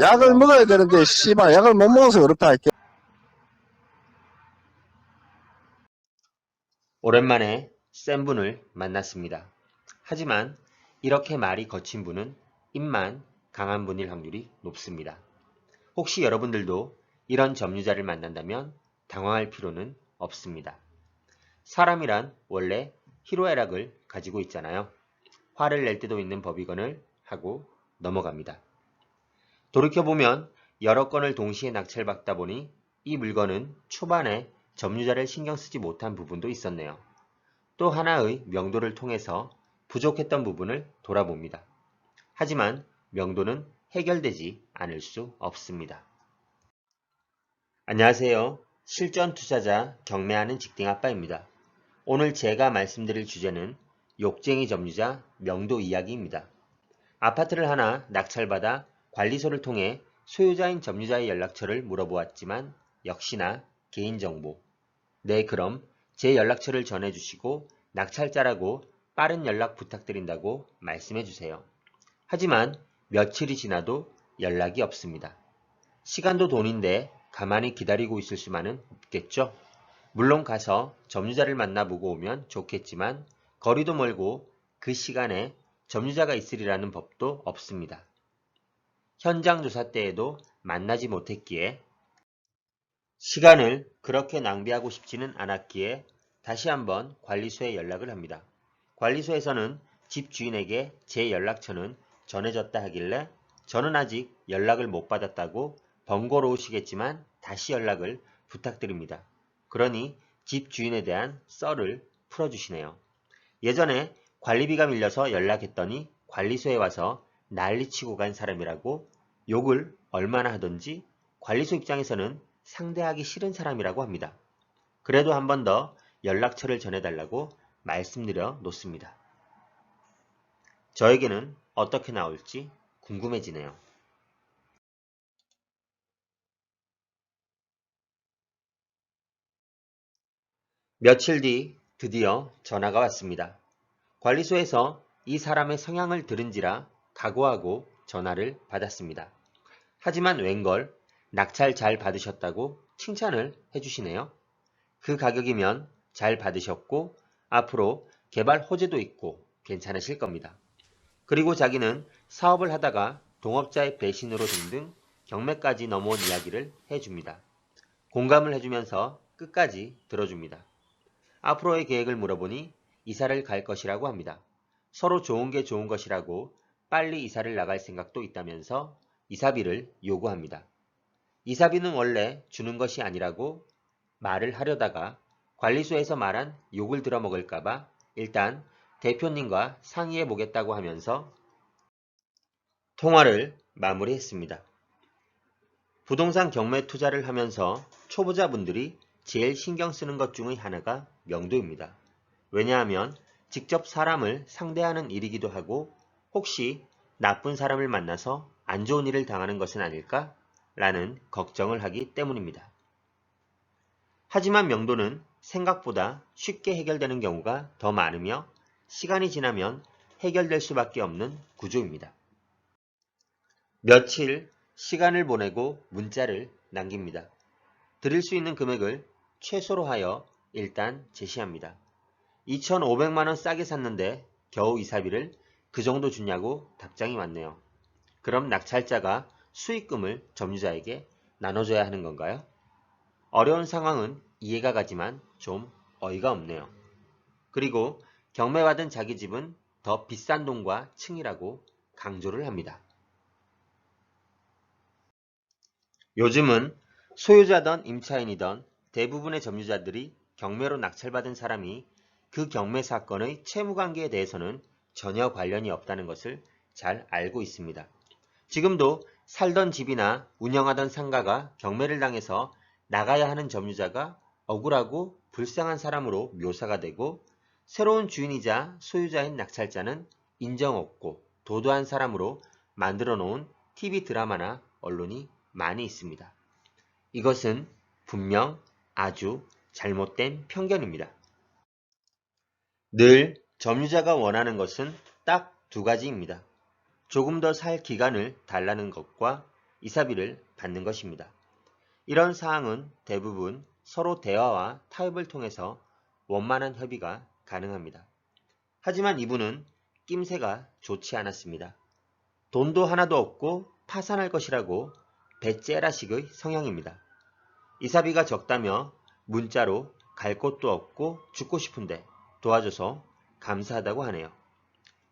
약을 먹어야 되는데 씨발 약을 못 먹어서 그렇다 할게. 오랜만에 센 분을 만났습니다. 하지만 이렇게 말이 거친 분은 입만 강한 분일 확률이 높습니다. 혹시 여러분들도 이런 점유자를 만난다면 당황할 필요는 없습니다. 사람이란 원래 희로애락을 가지고 있잖아요. 화를 낼 때도 있는 법이건을 하고 넘어갑니다. 돌이켜보면 여러 건을 동시에 낙찰 받다 보니 이 물건은 초반에 점유자를 신경 쓰지 못한 부분도 있었네요. 또 하나의 명도를 통해서 부족했던 부분을 돌아봅니다. 하지만 명도는 해결되지 않을 수 없습니다. 안녕하세요. 실전 투자자 경매하는 직딩 아빠입니다. 오늘 제가 말씀드릴 주제는 욕쟁이 점유자 명도 이야기입니다. 아파트를 하나 낙찰받아 관리소를 통해 소유자인 점유자의 연락처를 물어보았지만 역시나 개인정보. 네, 그럼 제 연락처를 전해주시고 낙찰자라고 빠른 연락 부탁드린다고 말씀해주세요. 하지만 며칠이 지나도 연락이 없습니다. 시간도 돈인데 가만히 기다리고 있을 수만은 없겠죠? 물론 가서 점유자를 만나보고 오면 좋겠지만 거리도 멀고 그 시간에 점유자가 있으리라는 법도 없습니다. 현장 조사 때에도 만나지 못했기에 시간을 그렇게 낭비하고 싶지는 않았기에 다시 한번 관리소에 연락을 합니다. 관리소에서는 집 주인에게 제 연락처는 전해졌다 하길래 저는 아직 연락을 못 받았다고 번거로우시겠지만 다시 연락을 부탁드립니다. 그러니 집 주인에 대한 썰을 풀어주시네요. 예전에 관리비가 밀려서 연락했더니 관리소에 와서 난리치고 간 사람이라고 욕을 얼마나 하던지 관리소 입장에서는 상대하기 싫은 사람이라고 합니다. 그래도 한 번 더 연락처를 전해달라고 말씀드려 놓습니다. 저에게는 어떻게 나올지 궁금해지네요. 며칠 뒤 드디어 전화가 왔습니다. 관리소에서 이 사람의 성향을 들은지라 각오하고 전화를 받았습니다. 하지만 웬걸 낙찰 잘 받으셨다고 칭찬을 해주시네요. 그 가격이면 잘 받으셨고 앞으로 개발 호재도 있고 괜찮으실 겁니다. 그리고 자기는 사업을 하다가 동업자의 배신으로 등등 경매까지 넘어온 이야기를 해줍니다. 공감을 해주면서 끝까지 들어줍니다. 앞으로의 계획을 물어보니 이사를 갈 것이라고 합니다. 서로 좋은 게 좋은 것이라고 빨리 이사를 나갈 생각도 있다면서 이사비를 요구합니다. 이사비는 원래 주는 것이 아니라고 말을 하려다가 관리소에서 말한 욕을 들어먹을까봐 일단 대표님과 상의해 보겠다고 하면서 통화를 마무리했습니다. 부동산 경매 투자를 하면서 초보자분들이 제일 신경 쓰는 것 중의 하나가 명도입니다. 왜냐하면 직접 사람을 상대하는 일이기도 하고 혹시 나쁜 사람을 만나서 안 좋은 일을 당하는 것은 아닐까? 라는 걱정을 하기 때문입니다. 하지만 명도는 생각보다 쉽게 해결되는 경우가 더 많으며 시간이 지나면 해결될 수밖에 없는 구조입니다. 며칠 시간을 보내고 문자를 남깁니다. 드릴 수 있는 금액을 최소로 하여 일단 제시합니다. 2,500만원 싸게 샀는데 겨우 이사비를 그 정도 주냐고 답장이 왔네요. 그럼 낙찰자가 수익금을 점유자에게 나눠줘야 하는 건가요? 어려운 상황은 이해가 가지만 좀 어이가 없네요. 그리고 경매받은 자기 집은 더 비싼 돈과 층이라고 강조를 합니다. 요즘은 소유자든 임차인이든 대부분의 점유자들이 경매로 낙찰받은 사람이 그 경매 사건의 채무관계에 대해서는 전혀 관련이 없다는 것을 잘 알고 있습니다. 지금도 살던 집이나 운영하던 상가가 경매를 당해서 나가야 하는 점유자가 억울하고 불쌍한 사람으로 묘사가 되고 새로운 주인이자 소유자인 낙찰자는 인정 없고 도도한 사람으로 만들어 놓은 TV 드라마나 언론이 많이 있습니다. 이것은 분명 아주 잘못된 편견입니다. 늘 점유자가 원하는 것은 딱 두 가지입니다. 조금 더 살 기간을 달라는 것과 이사비를 받는 것입니다. 이런 사항은 대부분 서로 대화와 타협을 통해서 원만한 협의가 가능합니다. 하지만 이분은 낌새가 좋지 않았습니다. 돈도 하나도 없고 파산할 것이라고 배째라식의 성향입니다. 이사비가 적다며 문자로 갈 곳도 없고 죽고 싶은데 도와줘서 감사하다고 하네요.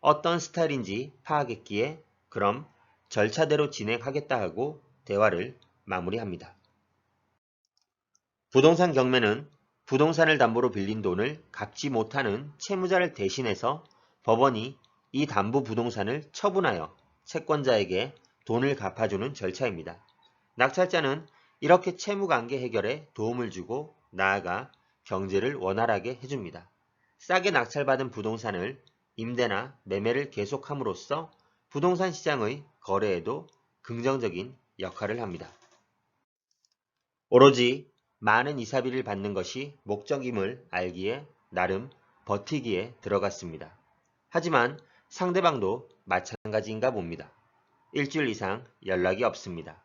어떤 스타일인지 파악했기에 그럼 절차대로 진행하겠다 하고 대화를 마무리합니다. 부동산 경매는 부동산을 담보로 빌린 돈을 갚지 못하는 채무자를 대신해서 법원이 이 담보 부동산을 처분하여 채권자에게 돈을 갚아주는 절차입니다. 낙찰자는 이렇게 채무관계 해결에 도움을 주고 나아가 경제를 원활하게 해줍니다. 싸게 낙찰받은 부동산을 임대나 매매를 계속함으로써 부동산 시장의 거래에도 긍정적인 역할을 합니다. 오로지 많은 이사비를 받는 것이 목적임을 알기에 나름 버티기에 들어갔습니다. 하지만 상대방도 마찬가지인가 봅니다. 일주일 이상 연락이 없습니다.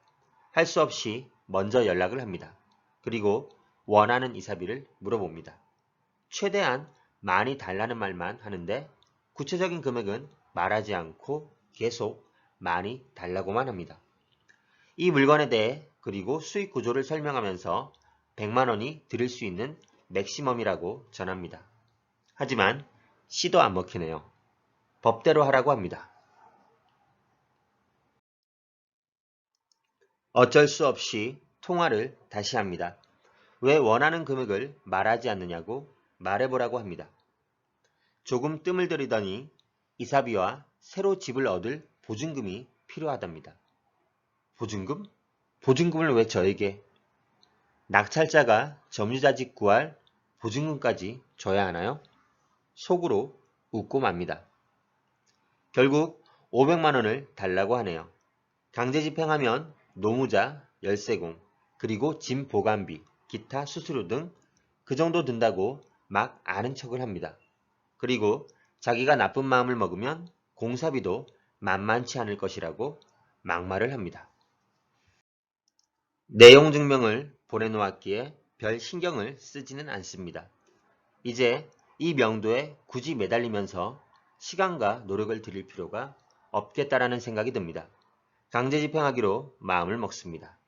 할 수 없이 먼저 연락을 합니다. 그리고 원하는 이사비를 물어봅니다. 최대한 많이 달라는 말만 하는데 구체적인 금액은 말하지 않고 계속 많이 달라고만 합니다. 이 물건에 대해 그리고 수익 구조를 설명하면서 100만 원이 드릴 수 있는 맥시멈이라고 전합니다. 하지만 시도 안 먹히네요. 법대로 하라고 합니다. 어쩔 수 없이 통화를 다시 합니다. 왜 원하는 금액을 말하지 않느냐고 말해보라고 합니다. 조금 뜸을 들이더니 이사비와 새로 집을 얻을 보증금이 필요하답니다. 보증금? 보증금을 왜 저에게? 낙찰자가 점유자 집 구할 보증금까지 줘야 하나요? 속으로 웃고 맙니다. 결국 500만 원을 달라고 하네요. 강제 집행하면 노무자, 열세공, 그리고 짐 보관비, 기타 수수료 등 그 정도 든다고 막 아는 척을 합니다. 그리고 자기가 나쁜 마음을 먹으면 공사비도 만만치 않을 것이라고 막말을 합니다. 내용 증명을 보내놓았기에 별 신경을 쓰지는 않습니다. 이제 이 명도에 굳이 매달리면서 시간과 노력을 들일 필요가 없겠다라는 생각이 듭니다. 강제 집행하기로 마음을 먹습니다.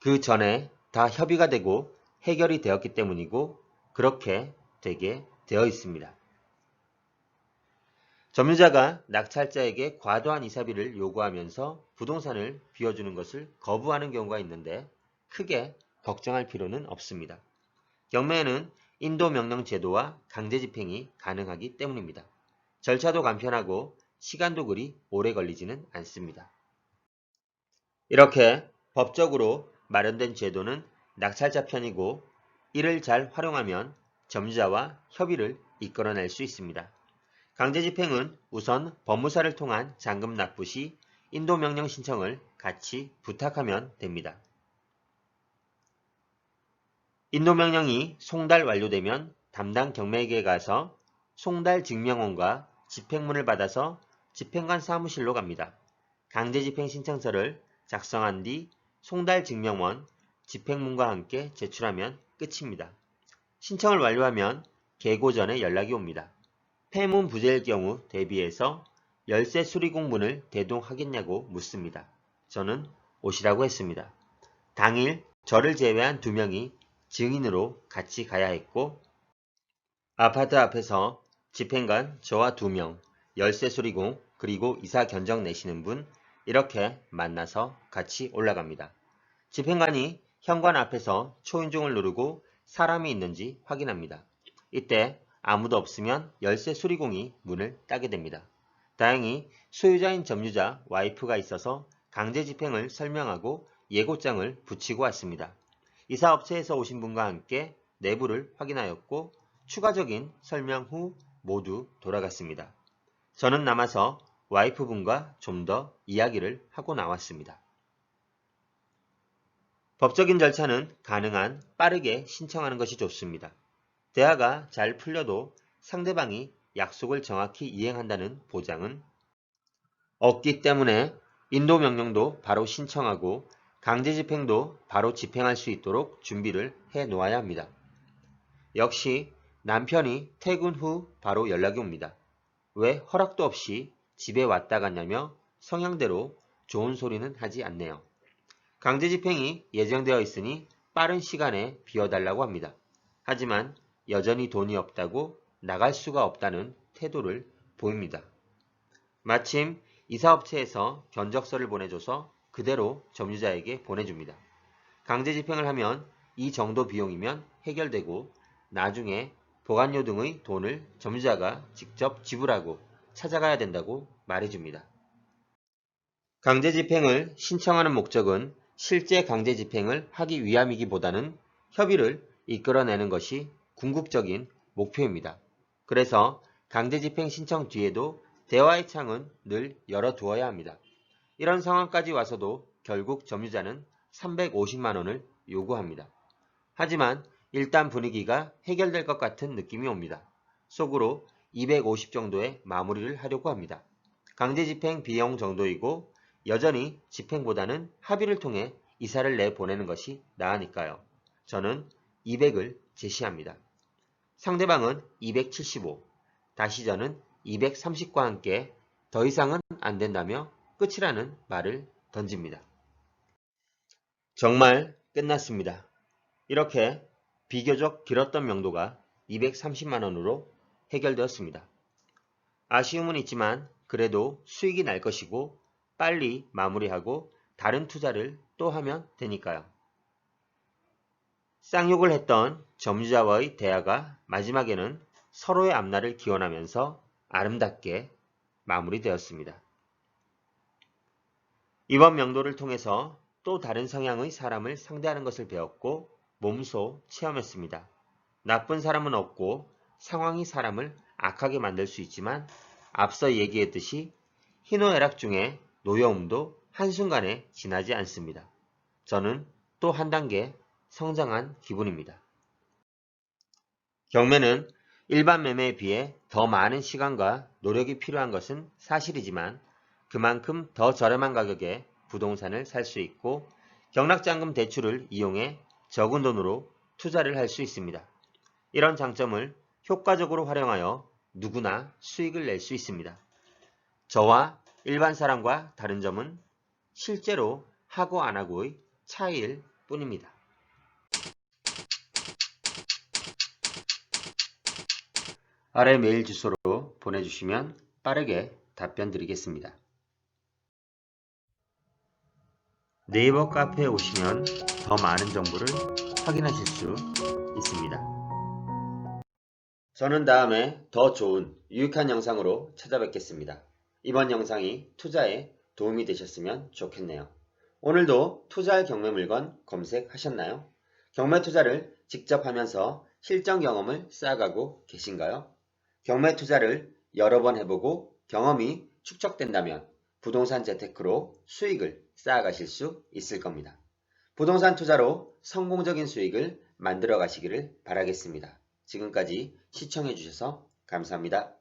그 전에 다 협의가 되고 해결이 되었기 때문이고 그렇게 되게 되어 있습니다. 점유자가 낙찰자에게 과도한 이사비를 요구하면서 부동산을 비워주는 것을 거부하는 경우가 있는데 크게 걱정할 필요는 없습니다. 경매에는 인도 명령 제도와 강제 집행이 가능하기 때문입니다. 절차도 간편하고 시간도 그리 오래 걸리지는 않습니다. 이렇게 법적으로 마련된 제도는 낙찰자 편이고 이를 잘 활용하면 점유자와 협의를 이끌어낼 수 있습니다. 강제 집행은 우선 법무사를 통한 잔금 납부 시 인도 명령 신청을 같이 부탁하면 됩니다. 인도 명령이 송달 완료되면 담당 경매에게 가서 송달 증명원과 집행문을 받아서 집행관 사무실로 갑니다. 강제 집행 신청서를 작성한 뒤 송달 증명원, 집행문과 함께 제출하면 끝입니다. 신청을 완료하면 개고 전에 연락이 옵니다. 폐문 부재일 경우 대비해서 열쇠 수리 공문을 대동하겠냐고 묻습니다. 저는 오시라고 했습니다. 당일 저를 제외한 두 명이 증인으로 같이 가야 했고 아파트 앞에서 집행관 저와 두 명, 열쇠 수리공 그리고 이사 견적 내시는 분 이렇게 만나서 같이 올라갑니다. 집행관이 현관 앞에서 초인종을 누르고 사람이 있는지 확인합니다. 이때 아무도 없으면 열쇠 수리공이 문을 따게 됩니다. 다행히 소유자인 점유자 와이프가 있어서 강제 집행을 설명하고 예고장을 붙이고 왔습니다. 이사업체에서 오신 분과 함께 내부를 확인하였고 추가적인 설명 후 모두 돌아갔습니다. 저는 남아서 와이프분과 좀 더 이야기를 하고 나왔습니다. 법적인 절차는 가능한 빠르게 신청하는 것이 좋습니다. 대화가 잘 풀려도 상대방이 약속을 정확히 이행한다는 보장은 없기 때문에 인도 명령도 바로 신청하고 강제 집행도 바로 집행할 수 있도록 준비를 해 놓아야 합니다. 역시 남편이 퇴근 후 바로 연락이 옵니다. 왜 허락도 없이 집에 왔다 갔냐며 성향대로 좋은 소리는 하지 않네요. 강제 집행이 예정되어 있으니 빠른 시간에 비워달라고 합니다. 하지만 여전히 돈이 없다고 나갈 수가 없다는 태도를 보입니다. 마침 이사업체에서 견적서를 보내줘서 그대로 점유자에게 보내줍니다. 강제 집행을 하면 이 정도 비용이면 해결되고 나중에 보관료 등의 돈을 점유자가 직접 지불하고 찾아가야 된다고 말해줍니다. 강제 집행을 신청하는 목적은 실제 강제 집행을 하기 위함이기보다는 협의를 이끌어내는 것이 궁극적인 목표입니다. 그래서 강제 집행 신청 뒤에도 대화의 창은 늘 열어두어야 합니다. 이런 상황까지 와서도 결국 점유자는 350만 원을 요구합니다. 하지만 일단 분위기가 해결될 것 같은 느낌이 옵니다. 속으로 250 정도의 마무리를 하려고 합니다. 강제 집행 비용 정도이고 여전히 집행보다는 합의를 통해 이사를 내보내는 것이 나으니까요. 저는 200을 제시합니다. 상대방은 275, 다시 저는 230과 함께 더 이상은 안 된다며 끝이라는 말을 던집니다. 정말 끝났습니다. 이렇게 비교적 길었던 명도가 230만원으로 해결되었습니다. 아쉬움은 있지만 그래도 수익이 날 것이고 빨리 마무리하고 다른 투자를 또 하면 되니까요. 쌍욕을 했던 점유자와의 대화가 마지막에는 서로의 앞날을 기원하면서 아름답게 마무리되었습니다. 이번 명도를 통해서 또 다른 성향의 사람을 상대하는 것을 배웠고 몸소 체험했습니다. 나쁜 사람은 없고 상황이 사람을 악하게 만들 수 있지만 앞서 얘기했듯이 희노애락 중에 노여움도 한순간에 지나지 않습니다. 저는 또 한 단계 성장한 기분입니다. 경매는 일반 매매에 비해 더 많은 시간과 노력이 필요한 것은 사실이지만 그만큼 더 저렴한 가격에 부동산을 살 수 있고 경락잔금 대출을 이용해 적은 돈으로 투자를 할 수 있습니다. 이런 장점을 효과적으로 활용하여 누구나 수익을 낼 수 있습니다. 저와 일반 사람과 다른 점은 실제로 하고 안 하고의 차이일 뿐입니다. 아래 메일 주소로 보내주시면 빠르게 답변 드리겠습니다. 네이버 카페에 오시면 더 많은 정보를 확인하실 수 있습니다. 저는 다음에 더 좋은 유익한 영상으로 찾아뵙겠습니다. 이번 영상이 투자에 도움이 되셨으면 좋겠네요. 오늘도 투자할 경매 물건 검색하셨나요? 경매 투자를 직접 하면서 실전 경험을 쌓아가고 계신가요? 경매 투자를 여러 번 해보고 경험이 축적된다면 부동산 재테크로 수익을 쌓아가실 수 있을 겁니다. 부동산 투자로 성공적인 수익을 만들어 가시기를 바라겠습니다. 지금까지 시청해 주셔서 감사합니다.